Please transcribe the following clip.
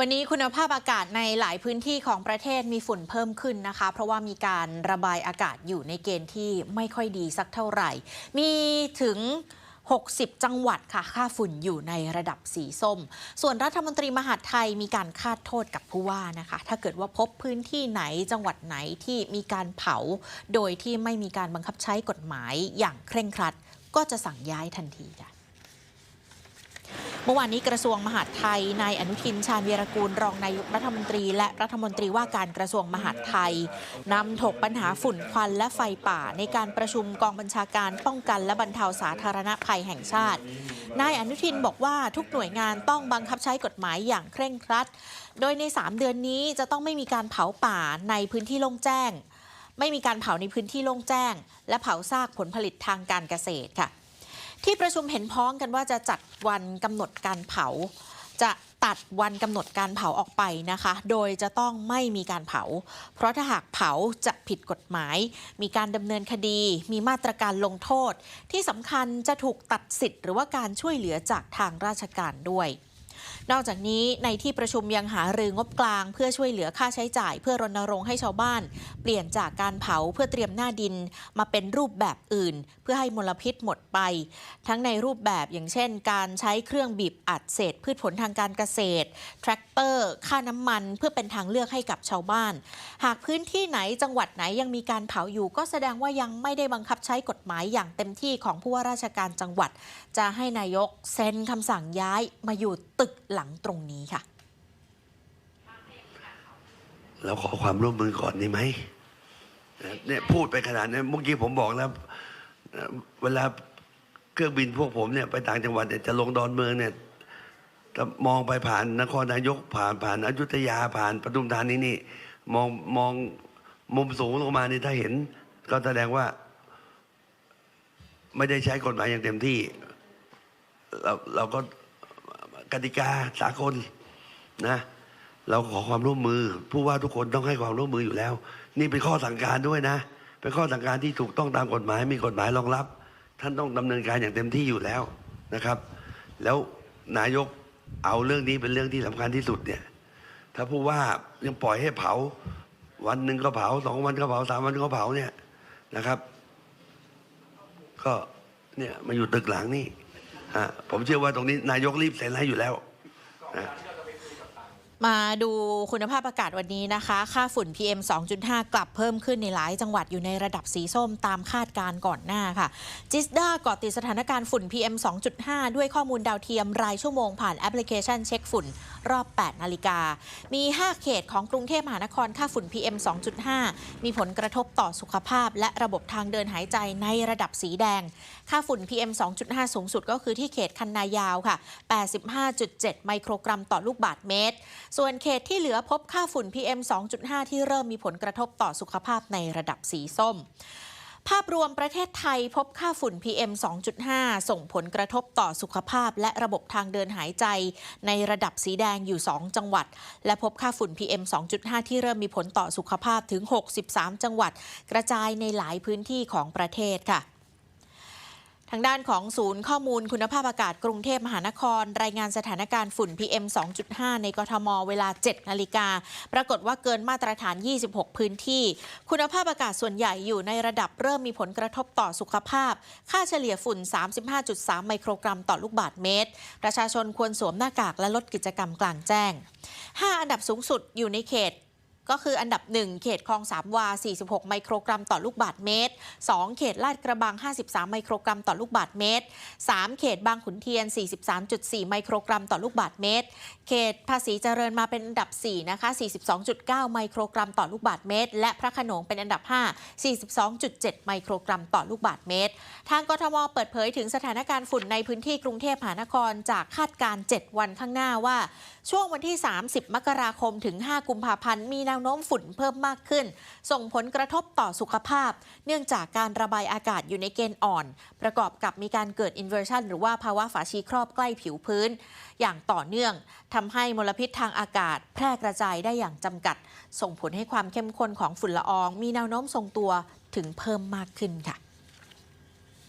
วันนี้คุณภาพอากาศในหลายพื้นที่ของประเทศมีฝุ่นเพิ่มขึ้นนะคะ เพราะว่ามีการระบายอากาศอยู่ในเกณฑ์ที่ไม่ค่อยดีสักเท่าไหร่ มีถึง 60 จังหวัดค่ะ ค่าฝุ่นอยู่ในระดับสีส้ม ส่วนรัฐมนตรีมหาดไทยมีการคาดโทษกับผู้ว่านะคะ ถ้าเกิดว่าพบพื้นที่ไหนจังหวัดไหนที่มีการเผา โดยที่ไม่มีการบังคับใช้กฎหมายอย่างเคร่งครัด ก็จะสั่งย้ายทันทีค่ะ มื่อวานนี้กระทรวงมหาดไทยนายอนุทินชาญวีรกูลรองนายกรัฐมนตรี และรัฐมนตรีว่าการกระทรวงมหาดไทยนำถกปัญหาฝุ่นควันและไฟป่า ในการประชุมกองบัญชาการป้องกันและบรรเทาสาธารณภัยแห่งชาตินายอนุทินบอกว่าทุกหน่วยงานต้องบังคับใช้กฎหมายอย่างเคร่งครัด โดยใน 3 เดือนนี้จะต้องไม่มีการเผาป่าในพื้นที่โล่งแจ้ง ไม่มีการเผาในพื้นที่โล่งแจ้ง และเผาซากผลผลิตทางการเกษตรค่ะ ที่ประชุมเห็นพ้องกันว่าจะจัดวันกำหนดการเผา จะตัดวันกำหนดการเผาออกไปนะคะ โดยจะต้องไม่มีการเผา เพราะถ้าหากเผาจะผิดกฎหมาย มีการดำเนินคดี มีมาตรการลงโทษ ที่สำคัญจะถูกตัดสิทธิ์หรือว่าการช่วยเหลือจากทางราชการด้วย นอกจากนี้ในที่ประชุมยังหารืองบกลาง เพื่อช่วยเหลือค่าใช้จ่าย เพื่อรณรงค์ให้ชาวบ้าน เปลี่ยนจากการเผาเพื่อเตรียมหน้าดิน มาเป็นรูปแบบอื่น เพื่อให้มลพิษหมดไป ทั้งในรูปแบบอย่างเช่น การใช้เครื่องบีบอัดเศษพืชผลทางการเกษตร แทรกเตอร์ ค่าน้ำมัน เพื่อเป็นทางเลือกให้กับชาวบ้าน หากพื้นที่ไหนจังหวัดไหนยังมีการเผาอยู่ ก็แสดงว่ายังไม่ได้บังคับใช้กฎหมายอย่างเต็มที่ของผู้ว่าราชการจังหวัด จะให้นายกเซ็นคำสั่งย้ายมาอยู่ตึกหลังตรงนี้ค่ะ เราขอความร่วมมือก่อนได้ไหมเนี่ยพูดไปขนาดนี้เมื่อกี้ผมบอกแล้วเอ่อเวลาเครื่องบินพวกผมเนี่ยไปต่างจังหวัดเนี่ยจะลงดอนเมืองเนี่ยจะมองไปผ่านนครนายกผ่านผ่านอยุธยาผ่านปทุมธานีนี่ มองมองมุมสูงลงมานี่ถ้าเห็น ก็แสดงว่า ไม่ได้ใช้กฎหมายอย่างเต็มที่ เราเราก็ กติกาสากลนะ เราขอความร่วมมือ ผู้ว่าทุกคนต้องให้ความร่วมมืออยู่แล้ว นี่เป็นข้อสั่งการด้วยนะ เป็นข้อสั่งการที่ถูกต้องตามกฎหมายมีกฎหมายรองรับ ท่านต้องดำเนินการอย่างเต็มที่อยู่แล้วนะครับ แล้วนายกเอาเรื่องนี้เป็นเรื่องที่สำคัญที่สุดเนี่ย ถ้าผู้ว่ายังปล่อยให้เผา วันหนึ่งก็เผาสองวันก็เผาสามวันก็เผาเนี่ยนะครับ ก็เนี่ยมาอยู่ตึกหลังนี่ ผมเชื่อว่าตรงนี้นายกรีบเซ็นให้อยู่แล้วนะ มาดูคุณภาพอากาศวันนี้นะคะ ค่าฝุ่น PM 2.5 กลับเพิ่มขึ้นในหลายจังหวัดอยู่ในระดับสีส้มตามคาดการก่อนหน้าค่ะ จิสดาก่อติดสถานการณ์ฝุ่น PM 2.5 ด้วยข้อมูลดาวเทียมรายชั่วโมงผ่านแอปพลิเคชันเช็คฝุ่น รอบ 8 นาฬิกา มี 5 เขตของกรุงเทพมหานครค่าฝุ่น PM 2.5 มีผลกระทบต่อสุขภาพ และระบบทางเดินหายใจในระดับสีแดง ค่าฝุ่น PM 2.5 สูงสุดก็คือที่เขตคันนายาวค่ะ 85.7 ไมโครกรัมต่อลูกบาศก์เมตรส่วนเขตที่เหลือพบค่าฝุ่น PM 2.5 ที่เริ่มมีผลกระทบต่อสุขภาพในระดับสีส้มภาพรวมประเทศไทยพบค่าฝุ่น PM 2.5 ส่งผลกระทบต่อสุขภาพและระบบทางเดินหายใจ ในระดับสีแดงอยู่ 2 จังหวัด และพบค่าฝุ่น PM 2.5 ที่เริ่มมีผลต่อสุขภาพถึง 63 จังหวัด กระจายในหลายพื้นที่ของประเทศค่ะ ทางด้านของศูนย์ข้อมูลคุณภาพอากาศกรุงเทพมหานคร รายงานสถานการณ์ฝุ่น PM 2.5 ในกทม เวลา 7 นาฬิกา ปรากฏว่าเกินมาตรฐาน 26 พื้นที่ คุณภาพอากาศส่วนใหญ่อยู่ในระดับเริ่มมีผลกระทบต่อสุขภาพ ค่าเฉลี่ยฝุ่น 35.3 ไมโครกรัมต่อลูกบาศก์เมตร ประชาชนควรสวมหน้ากากและลดกิจกรรมกลางแจ้ง 5 อันดับสูงสุดอยู่ในเขต ก็คืออันดับ 1 เขตคลองสามวา 46 ไมโครกรัมต่อลูกบาศก์เมตร 2 เขตลาดกระบัง 53 ไมโครกรัมต่อลูกบาศก์เมตร 3 เขตบางขุนเทียน 43.4 ไมโครกรัมต่อลูกบาศก์เมตร เขตภาษีเจริญมาเป็นอันดับ 4 นะคะ 42.9 ไมโครกรัมต่อลูกบาศก์เมตร และพระขนงเป็นอันดับ 5 42.7 ไมโครกรัมต่อลูกบาศก์เมตร ทางกทมเปิดเผยถึงสถานการณ์ฝุ่นในพื้นที่กรุงเทพมหานครจากคาดการณ์7วันข้างหน้าว่า ช่วงวันที่ 30 มกราคมถึง 5 กุมภาพันธ์มีแนววโน้มฝุ่นเพิ่มมากขึ้น ส่งผลกระทบต่อสุขภาพ เนื่องจากการระบายอากาศอยู่ในเกณฑ์อ่อน ประกอบกับมีการเกิดอินเวอร์ชันหรือว่าภาวะฝาชีครอบใกล้ผิวพื้น อย่างต่อเนื่องทำให้มลพิษทางอากาศ แพร่กระจายได้อย่างจำกัด ส่งผลให้ความเข้มข้นของฝุ่นละออง มีแนวโน้มทรงตัวถึงเพิ่มมากขึ้นค่ะ